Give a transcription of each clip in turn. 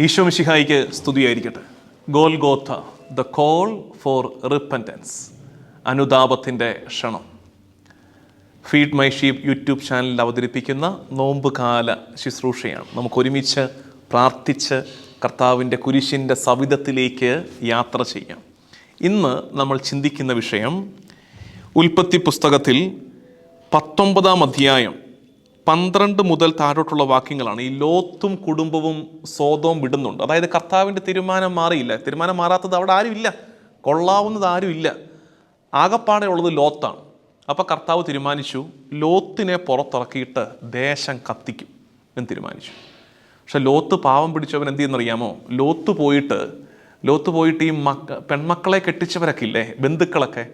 ഈശോ മിശിഹായിക്ക് സ്തുതിയായിരിക്കട്ടെ. Golgotha the call for repentance അനുതാപത്തിന്റെ ക്ഷണം. ഫീഡ് മൈ ഷീപ്പ് യൂട്യൂബ് ചാനലിൽ അവതരിപ്പിക്കുന്ന നോമ്പ് കാല ശുശ്രൂഷയാണ്. നമുക്ക് ഒരുമിച്ച് പ്രാർത്ഥിച്ച് കർത്താവിന്റെ കുരിശിന്റെ സവിധത്തിലേക്ക് യാത്ര ചെയ്യാം. ഇന്ന് നമ്മൾ ചിന്തിക്കുന്ന വിഷയം ഉൽപ്പത്തി പുസ്തകത്തിൽ പത്തൊമ്പതാം അധ്യായം പന്ത്രണ്ട് മുതൽ താഴോട്ടുള്ള വാക്യങ്ങളാണ് ഈ ലോത്തും കുടുംബവും സ്വതവും വിടുന്നുണ്ട്. അതായത് കർത്താവിന്റെ തീരുമാനം മാറിയില്ല. തീരുമാനം മാറാത്തത് അവിടെ ആരുമില്ല കൊള്ളാവുന്നത് ആരുമില്ല ആകപ്പാടെ ഉള്ളത് ലോത്താണ്. അപ്പോൾ കർത്താവ് തീരുമാനിച്ചു ലോത്തിനെ പുറത്തിറക്കിയിട്ട് ദേശം കത്തിക്കും എന്ന് തീരുമാനിച്ചു. പക്ഷെ ലോത്ത് പാവം പിടിച്ചവൻ എന്ത് ചെയ്യുന്നറിയാമോ? ലോത്ത് പോയിട്ട് ലോത്ത് പോയിട്ട് ഈ മക്ക പെൺമക്കളെ കെട്ടിച്ചവരൊക്കെ ഇല്ലേ? ബന്ധുക്കളൊക്കെ.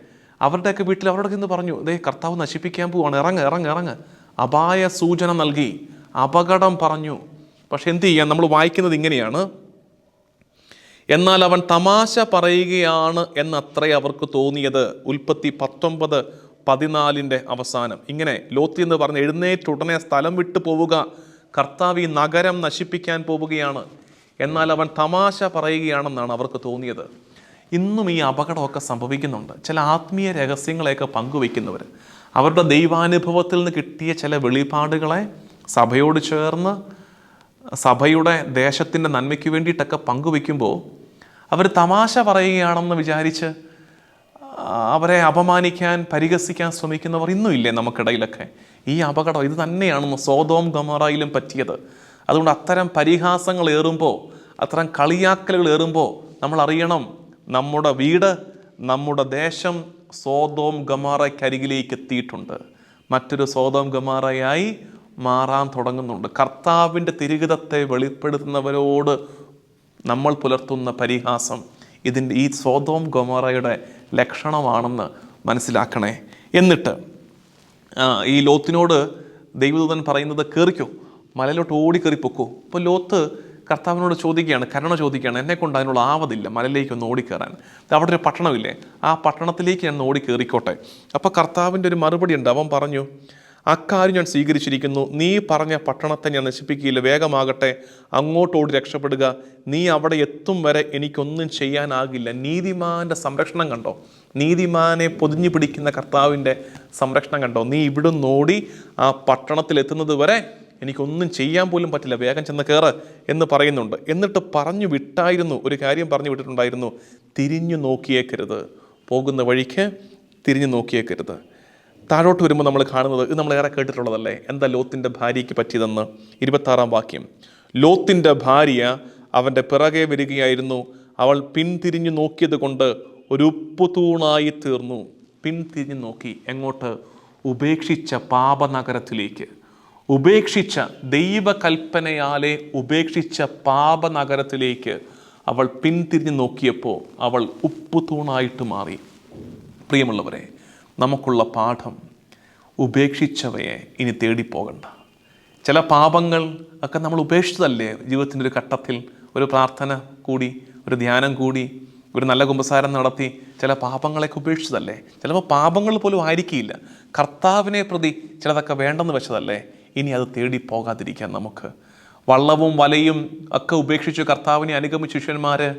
അവരുടെയൊക്കെ വീട്ടിൽ അവരോടൊക്കെ ഇന്ന് പറഞ്ഞു? ദേ കർത്താവ് നശിപ്പിക്കാൻ പോവാണ്. ഇറങ്ങ് ഇറങ്ങ് ഇറങ്ങ്. അപായ സൂചന നൽകി അപകടം പറഞ്ഞു. പക്ഷെ എന്തു ചെയ്യാൻ? നമ്മൾ വായിക്കുന്നത് ഇങ്ങനെയാണ്. എന്നാൽ അവൻ തമാശ പറയുകയാണ് എന്നത്രേ അവർക്ക് തോന്നിയത്? ഉൽപ്പത്തി പത്തൊമ്പത് പതിനാലിന്റെ അവസാനം. ഇങ്ങനെ ലോത്തി എന്ന് പറഞ്ഞ് എഴുന്നേറ്റുടനെ സ്ഥലം വിട്ടു പോവുക കർത്താവ് ഈ നഗരം നശിപ്പിക്കാൻ പോവുകയാണ്. എന്നാൽ അവൻ തമാശ പറയുകയാണെന്നാണ് അവർക്ക് തോന്നിയത്. ഇന്നും ഈ അപകടമൊക്കെ സംഭവിക്കുന്നുണ്ട്. ചില ആത്മീയ രഹസ്യങ്ങളെയൊക്കെ പങ്കുവയ്ക്കുന്നവർ അവരുടെ ദൈവാനുഭവത്തിൽ നിന്ന് കിട്ടിയ ചില വെളിപാടുകളെ സഭയോട് ചേർന്ന് സഭയുടെ ദേശത്തിന്റെ നന്മയ്ക്ക് വേണ്ടിയിട്ടൊക്കെ പങ്കുവെക്കുമ്പോൾ അവർ തമാശ പറയുകയാണെന്ന് വിചാരിച്ച് അവരെ അപമാനിക്കാൻ പരിഹസിക്കാൻ ശ്രമിക്കുന്നവർ ഇന്നും ഇല്ലേ നമുക്കിടയിലൊക്കെ? ഈ അപകടം ഇത് തന്നെയാണെന്ന് സോതോം ഗമറയിലും പറ്റിയത്. അതുകൊണ്ട് അത്തരം പരിഹാസങ്ങൾ ഏറുമ്പോൾ അത്തരം കളിയാക്കലുകൾ ഏറുമ്പോൾ നമ്മൾ അറിയണം നമ്മുടെ വീട് നമ്മുടെ ദേശം സോതോം ഗമാറയ്ക്കരികിലേക്ക് എത്തിയിട്ടുണ്ട്. മറ്റൊരു സോതോം ഗമാറയായി മാറാൻ തുടങ്ങുന്നുണ്ട്. കർത്താവിന്റെ തിരുഹിതത്തെ വെളിപ്പെടുത്തുന്നവരോട് നമ്മൾ പുലർത്തുന്ന പരിഹാസം ഇതിന്റെ ഈ സോതോം ഗൊമറയുടെ ലക്ഷണമാണെന്ന് മനസ്സിലാക്കണേ. എന്നിട്ട് ഈ ലോത്തിനോട് ദൈവദൂതൻ പറയുന്നത് കയറിക്കോ മലയിലോട്ട് ഓടി കയറിപ്പോക്കോ അപ്പോൾ ലോത്ത് കർത്താവിനോട് ചോദിക്കുകയാണ് കരുണ ചോദിക്കുകയാണ് എന്നെ കൊണ്ട് അതിനുള്ള ആവതില്ല മലയിലേക്ക് ഒന്ന് ഓടിക്കയറാൻ അവിടെ ഒരു പട്ടണമില്ലേ? ആ പട്ടണത്തിലേക്ക് ഞാൻ ഓടി കയറിക്കോട്ടെ അപ്പോൾ കർത്താവിന്റെ ഒരു മറുപടി ഉണ്ട്. അവൻ പറഞ്ഞു അക്കാര്യം ഞാൻ സ്വീകരിച്ചിരിക്കുന്നു. നീ പറഞ്ഞ പട്ടണത്തെ ഞാൻ നശിപ്പിക്കുകയില്ല. വേഗമാകട്ടെ അങ്ങോട്ടോടി രക്ഷപ്പെടുക. നീ അവിടെ എത്തും വരെ എനിക്കൊന്നും ചെയ്യാനാകില്ല. നീതിമാന്റെ സംരക്ഷണം കണ്ടോ? നീതിമാനെ പൊതിഞ്ഞു പിടിക്കുന്ന കർത്താവിന്റെ സംരക്ഷണം കണ്ടോ? നീ ഇവിടുന്ന് ഓടി ആ പട്ടണത്തിൽ എത്തുന്നത് വരെ എനിക്കൊന്നും ചെയ്യാൻ പോലും പറ്റില്ല വേഗം ചെന്ന് കയറ് എന്ന് പറയുന്നുണ്ട്. എന്നിട്ട് പറഞ്ഞു വിട്ടായിരുന്നു ഒരു കാര്യം പറഞ്ഞു വിട്ടിട്ടുണ്ടായിരുന്നു തിരിഞ്ഞു നോക്കിയേക്കരുത്. പോകുന്ന വഴിക്ക് തിരിഞ്ഞു നോക്കിയേക്കരുത്. താഴോട്ട് വരുമ്പോൾ നമ്മൾ കാണുന്നത് ഇത് നമ്മൾ ഏറെ കേട്ടിട്ടുള്ളതല്ലേ? എന്താ ലോത്തിന്റെ ഭാര്യയ്ക്ക് പറ്റിയതെന്ന്? ഇരുപത്താറാം വാക്യം. ലോത്തിന്റെ ഭാര്യ അവന്റെ പിറകെ വരികയായിരുന്നു. അവൾ പിന്തിരിഞ്ഞു നോക്കിയത് കൊണ്ട് ഒരു ഉപ്പുതൂണായി തീർന്നു. പിന്തിരിഞ്ഞു നോക്കി എങ്ങോട്ട്? ഉപേക്ഷിച്ച പാപനഗരത്തിലേക്ക്. ഉപേക്ഷിച്ച ദൈവകൽപ്പനയാലെ ഉപേക്ഷിച്ച പാപനഗരത്തിലേക്ക് അവൾ പിന്തിരിഞ്ഞു നോക്കിയപ്പോൾ അവൾ ഉപ്പുതൂണായിട്ട് മാറി. പ്രിയമുള്ളവരെ നമുക്കുള്ള പാഠം ഉപേക്ഷിച്ചവയെ ഇനി തേടിപ്പോകണ്ട. ചില പാപങ്ങൾ ഒക്കെ നമ്മൾ ഉപേക്ഷിച്ചതല്ലേ ജീവിതത്തിന്റെ ഒരു ഘട്ടത്തിൽ? ഒരു പ്രാർത്ഥന കൂടി ഒരു ധ്യാനം കൂടി ഒരു നല്ല കുമ്പസാരം നടത്തി ചില പാപങ്ങളെയൊക്കെ ഉപേക്ഷിച്ചതല്ലേ? ചിലപ്പോൾ പാപങ്ങൾ പോലും ആയിരിക്കില്ല. കർത്താവിനെ പ്രതി ചിലതൊക്കെ വേണ്ടെന്ന് വെച്ചതല്ലേ? ഇനി അത് തേടി പോകാതിരിക്കാൻ നമുക്ക്. വള്ളവും വലയും ഒക്കെ ഉപേക്ഷിച്ച് കർത്താവിനെ അനുഗമിച്ച ശിഷ്യന്മാർ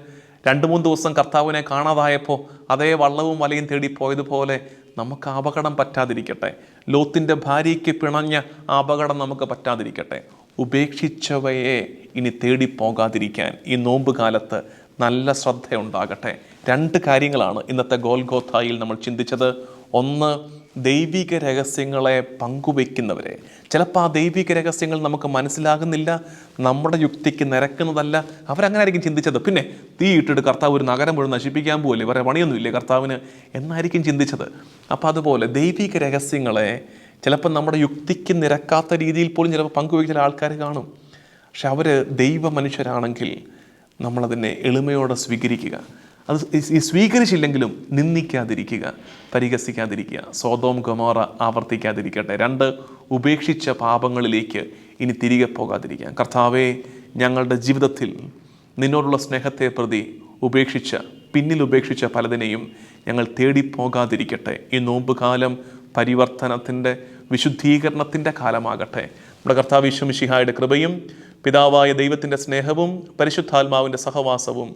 രണ്ട് മൂന്ന് ദിവസം കർത്താവിനെ കാണാതായപ്പോൾ അതേ വള്ളവും വലയും തേടി പോയതുപോലെ നമുക്ക് അപകടം പറ്റാതിരിക്കട്ടെ. ലോത്തിന്റെ ഭാര്യയ്ക്ക് പിണഞ്ഞ അപകടം നമുക്ക് പറ്റാതിരിക്കട്ടെ. ഉപേക്ഷിച്ചവയെ ഇനി തേടി പോകാതിരിക്കാൻ ഈ നോമ്പ് കാലത്ത് നല്ല ശ്രദ്ധയുണ്ടാകട്ടെ. രണ്ട് കാര്യങ്ങളാണ് ഇന്നത്തെ ഗോൽഗോഥായിൽ നമ്മൾ ചിന്തിച്ചത്. ഒന്ന് ദൈവിക രഹസ്യങ്ങളെ പങ്കുവയ്ക്കുന്നവരെ. ചിലപ്പോൾ ആ ദൈവിക രഹസ്യങ്ങൾ നമുക്ക് മനസ്സിലാകുന്നില്ല നമ്മുടെ യുക്തിക്ക് നിരക്കുന്നതല്ല. അവരങ്ങനെ ആയിരിക്കും ചിന്തിച്ചത്. പിന്നെ തീ ഇട്ടിട്ട് കർത്താവ് ഒരു നഗരം മുഴുവൻ നശിപ്പിക്കാൻ പോകില്ലേ വേറെ പണിയൊന്നുമില്ലേ കർത്താവിന്? എന്നായിരിക്കും ചിന്തിച്ചത്. അപ്പോൾ അതുപോലെ ദൈവിക രഹസ്യങ്ങളെ ചിലപ്പോൾ നമ്മുടെ യുക്തിക്ക് നിരക്കാത്ത രീതിയിൽ പോലും ചിലപ്പോൾ പങ്കുവയ്ക്കുന്ന ആൾക്കാർ കാണും. പക്ഷെ അവർ ദൈവ മനുഷ്യരാണെങ്കിൽ നമ്മളതിനെ എളിമയോടെ സ്വീകരിക്കുക. അത് ഈ- സ്വീകരിച്ചില്ലെങ്കിലും നിന്ദിക്കാതിരിക്കുക പരിഹസിക്കാതിരിക്കുക സ്വതോം ഗമോറ ആവർത്തിക്കാതിരിക്കട്ടെ. രണ്ട് ഉപേക്ഷിച്ച പാപങ്ങളിലേക്ക് ഇനി തിരികെ പോകാതിരിക്കുക കർത്താവെ ഞങ്ങളുടെ ജീവിതത്തിൽ നിന്നോടുള്ള സ്നേഹത്തെ പ്രതി ഉപേക്ഷിച്ച പിന്നിൽ ഉപേക്ഷിച്ച പലതിനെയും ഞങ്ങൾ തേടിപ്പോകാതിരിക്കട്ടെ. ഈ നോമ്പുകാലം പരിവർത്തനത്തിന്റെ വിശുദ്ധീകരണത്തിന്റെ കാലമാകട്ടെ. നമ്മുടെ കർത്താവ് വിശ്വമിഷിഹായുടെ കൃപയും പിതാവായ ദൈവത്തിന്റെ സ്നേഹവും പരിശുദ്ധാത്മാവിന്റെ സഹവാസവും